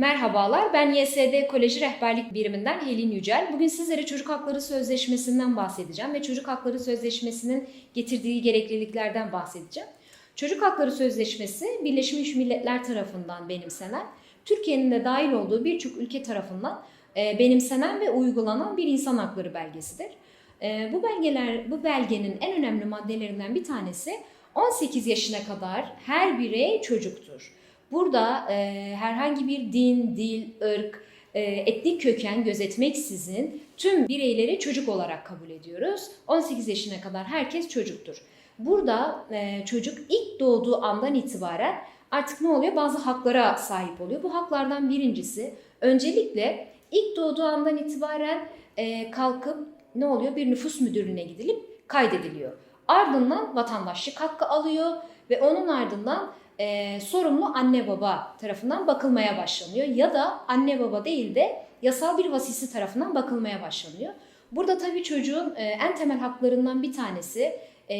Merhabalar, ben YSD Koleji Rehberlik Biriminden Helin Yücel. Bugün sizlere Çocuk Hakları Sözleşmesi'nden bahsedeceğim ve Çocuk Hakları Sözleşmesi'nin getirdiği gerekliliklerden bahsedeceğim. Çocuk Hakları Sözleşmesi Birleşmiş Milletler tarafından benimsenen, Türkiye'nin de dahil olduğu birçok ülke tarafından e, benimsenen ve uygulanan bir insan hakları belgesidir. E, Bu belgeler, bu belgenin en önemli maddelerinden bir tanesi 18 yaşına kadar her birey çocuktur. Burada e, herhangi bir din, dil, ırk, e, etnik köken gözetmeksizin tüm bireyleri çocuk olarak kabul ediyoruz. 18 yaşına kadar herkes çocuktur. Burada e, çocuk ilk doğduğu andan itibaren artık ne oluyor? Bazı haklara sahip oluyor. Bu haklardan birincisi öncelikle ilk doğduğu andan itibaren e, kalkıp ne oluyor? Bir nüfus müdürlüğüne gidilip kaydediliyor. Ardından vatandaşlık hakkı alıyor ve onun ardından e, sorumlu anne baba tarafından bakılmaya başlanıyor ya da anne baba değil de yasal bir vasisi tarafından bakılmaya başlanıyor. Burada tabii çocuğun e, en temel haklarından bir tanesi e,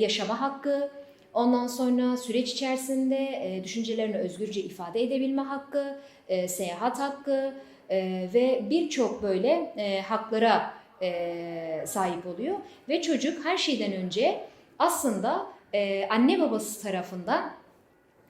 yaşama hakkı, ondan sonra süreç içerisinde e, düşüncelerini özgürce ifade edebilme hakkı, e, seyahat hakkı e, ve birçok böyle e, haklara e, sahip oluyor ve çocuk her şeyden önce aslında e, anne babası tarafından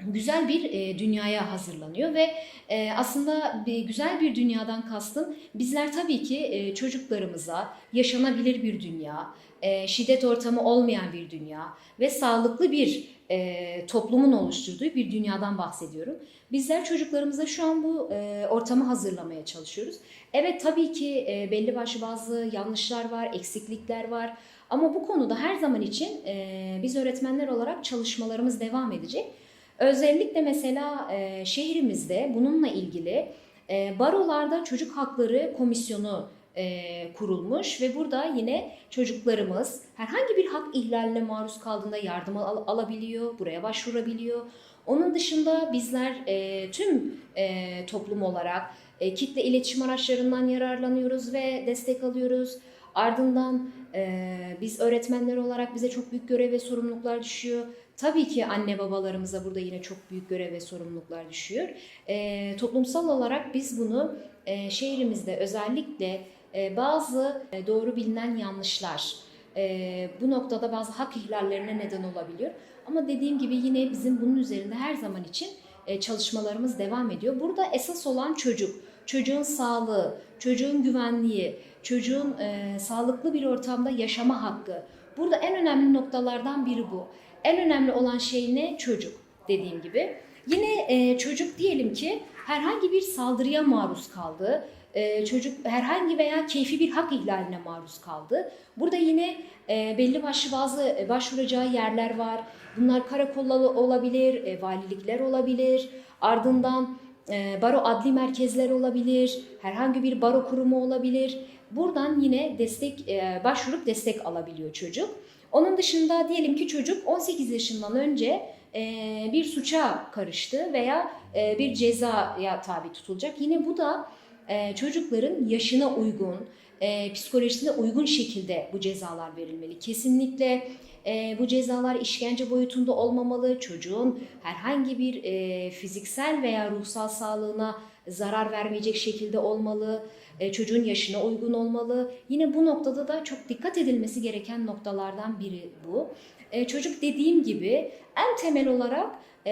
güzel bir e, dünyaya hazırlanıyor ve e, aslında bir, güzel bir dünyadan kastım bizler tabii ki e, çocuklarımıza yaşanabilir bir dünya, e, şiddet ortamı olmayan bir dünya ve sağlıklı bir e, toplumun oluşturduğu bir dünyadan bahsediyorum. Bizler çocuklarımıza şu an bu e, ortamı hazırlamaya çalışıyoruz. Evet tabii ki e, belli başlı bazı yanlışlar var, eksiklikler var. Ama bu konuda her zaman için e, biz öğretmenler olarak çalışmalarımız devam edecek. Özellikle mesela e, şehrimizde bununla ilgili e, barolarda çocuk hakları komisyonu e, kurulmuş ve burada yine çocuklarımız herhangi bir hak ihlaline maruz kaldığında yardım al- alabiliyor, buraya başvurabiliyor. Onun dışında bizler e, tüm e, toplum olarak e, kitle iletişim araçlarından yararlanıyoruz ve destek alıyoruz. Ardından e, biz öğretmenler olarak bize çok büyük görev ve sorumluluklar düşüyor. Tabii ki anne babalarımıza burada yine çok büyük görev ve sorumluluklar düşüyor. E, toplumsal olarak biz bunu e, şehrimizde özellikle e, bazı e, doğru bilinen yanlışlar, e, bu noktada bazı hak ihlallerine neden olabiliyor. Ama dediğim gibi yine bizim bunun üzerinde her zaman için e, çalışmalarımız devam ediyor. Burada esas olan çocuk, çocuğun sağlığı, çocuğun güvenliği, çocuğun e, sağlıklı bir ortamda yaşama hakkı. Burada en önemli noktalardan biri bu. En önemli olan şey ne? Çocuk dediğim gibi. Yine e, çocuk diyelim ki herhangi bir saldırıya maruz kaldı. E, çocuk herhangi veya keyfi bir hak ihlaline maruz kaldı. Burada yine e, belli başlı bazı e, başvuracağı yerler var. Bunlar karakollar olabilir, e, valilikler olabilir. Ardından baro adli merkezler olabilir, herhangi bir baro kurumu olabilir. Buradan yine destek e, başvurup destek alabiliyor çocuk. Onun dışında diyelim ki çocuk 18 yaşından önce e, bir suça karıştı veya e, bir cezaya tabi tutulacak. Yine bu da e, çocukların yaşına uygun, e, psikolojisine uygun şekilde bu cezalar verilmeli. Kesinlikle e, bu cezalar işkence boyutunda olmamalı. Çocuğun herhangi bir e, fiziksel veya ruhsal sağlığına zarar vermeyecek şekilde olmalı. E, çocuğun yaşına uygun olmalı. Yine bu noktada da çok dikkat edilmesi gereken noktalardan biri bu. Çocuk dediğim gibi en temel olarak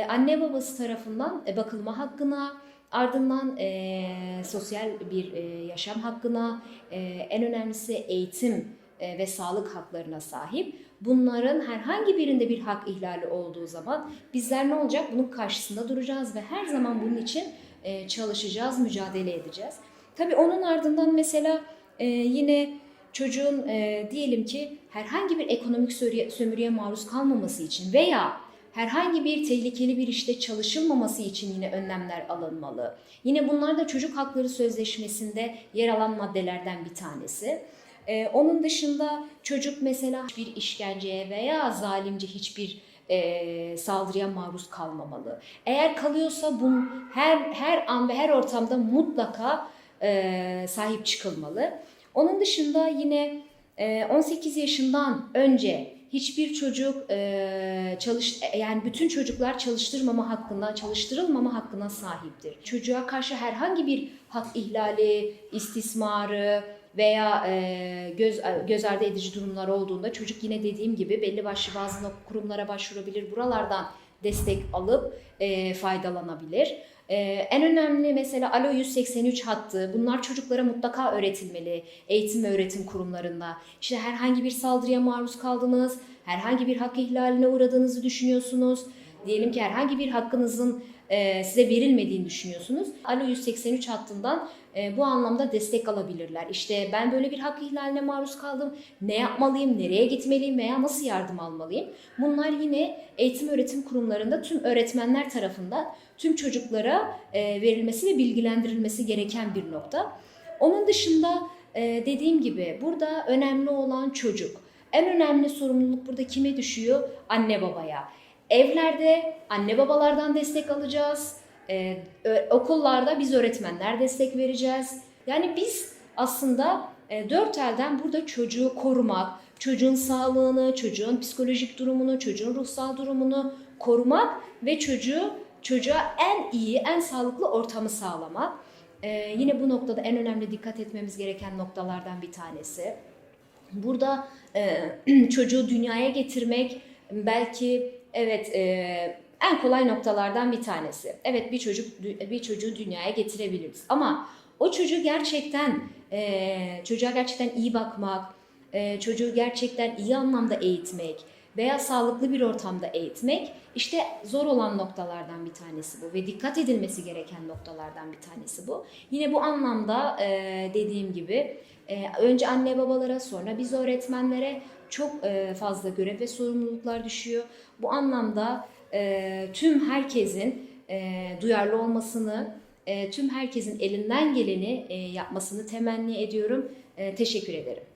anne babası tarafından bakılma hakkına, ardından e, sosyal bir e, yaşam hakkına, e, en önemlisi eğitim e, ve sağlık haklarına sahip. Bunların herhangi birinde bir hak ihlali olduğu zaman bizler ne olacak? Bunun karşısında duracağız ve her zaman bunun için e, çalışacağız, mücadele edeceğiz. Tabii onun ardından mesela e, yine çocuğun e, diyelim ki herhangi bir ekonomik sömürüye, maruz kalmaması için veya herhangi bir tehlikeli bir işte çalışılmaması için yine önlemler alınmalı. Yine bunlar da Çocuk Hakları Sözleşmesi'nde yer alan maddelerden bir tanesi. Ee, onun dışında çocuk mesela bir işkenceye veya zalimce hiçbir e, saldırıya maruz kalmamalı. Eğer kalıyorsa bunun her her an ve her ortamda mutlaka e, sahip çıkılmalı. Onun dışında yine e, 18 yaşından önce hiçbir çocuk e, çalış yani bütün çocuklar çalıştırmama hakkına, çalıştırılmama hakkına sahiptir. Çocuğa karşı herhangi bir hak ihlali, istismarı veya e, göz göz ardı edici durumlar olduğunda çocuk yine dediğim gibi belli başlı bazı kurumlara başvurabilir. Buralardan destek alıp e, faydalanabilir. E, en önemli mesela Alo 183 hattı. Bunlar çocuklara mutlaka öğretilmeli. Eğitim ve öğretim kurumlarında. İşte herhangi bir saldırıya maruz kaldınız, herhangi bir hak ihlaline uğradığınızı düşünüyorsunuz. Diyelim ki herhangi bir hakkınızın e, size verilmediğini düşünüyorsunuz. Alo 183 hattından e, bu anlamda destek alabilirler. İşte ben böyle bir hak ihlaline maruz kaldım. Ne yapmalıyım, nereye gitmeliyim veya nasıl yardım almalıyım? Bunlar yine eğitim öğretim kurumlarında tüm öğretmenler tarafından tüm çocuklara e, verilmesi ve bilgilendirilmesi gereken bir nokta. Onun dışında e, dediğim gibi burada önemli olan çocuk. En önemli sorumluluk burada kime düşüyor? Anne babaya. Evlerde anne babalardan destek alacağız. Ö- okullarda biz öğretmenler destek vereceğiz. Yani biz aslında e, dört elden burada çocuğu korumak, çocuğun sağlığını, çocuğun psikolojik durumunu, çocuğun ruhsal durumunu korumak ve çocuğu çocuğa en iyi, en sağlıklı ortamı sağlamak. Ee, yine bu noktada en önemli dikkat etmemiz gereken noktalardan bir tanesi. Burada e, çocuğu dünyaya getirmek belki evet e, en kolay noktalardan bir tanesi. Evet bir çocuk bir çocuğu dünyaya getirebiliriz ama o çocuğu gerçekten e, çocuğa gerçekten iyi bakmak, e, çocuğu gerçekten iyi anlamda eğitmek veya sağlıklı bir ortamda eğitmek işte zor olan noktalardan bir tanesi bu ve dikkat edilmesi gereken noktalardan bir tanesi bu. Yine bu anlamda e, dediğim gibi e, önce anne babalara sonra biz öğretmenlere çok e, fazla görev ve sorumluluklar düşüyor. Bu anlamda e, tüm herkesin e, duyarlı olmasını, e, tüm herkesin elinden geleni e, yapmasını temenni ediyorum. E, teşekkür ederim.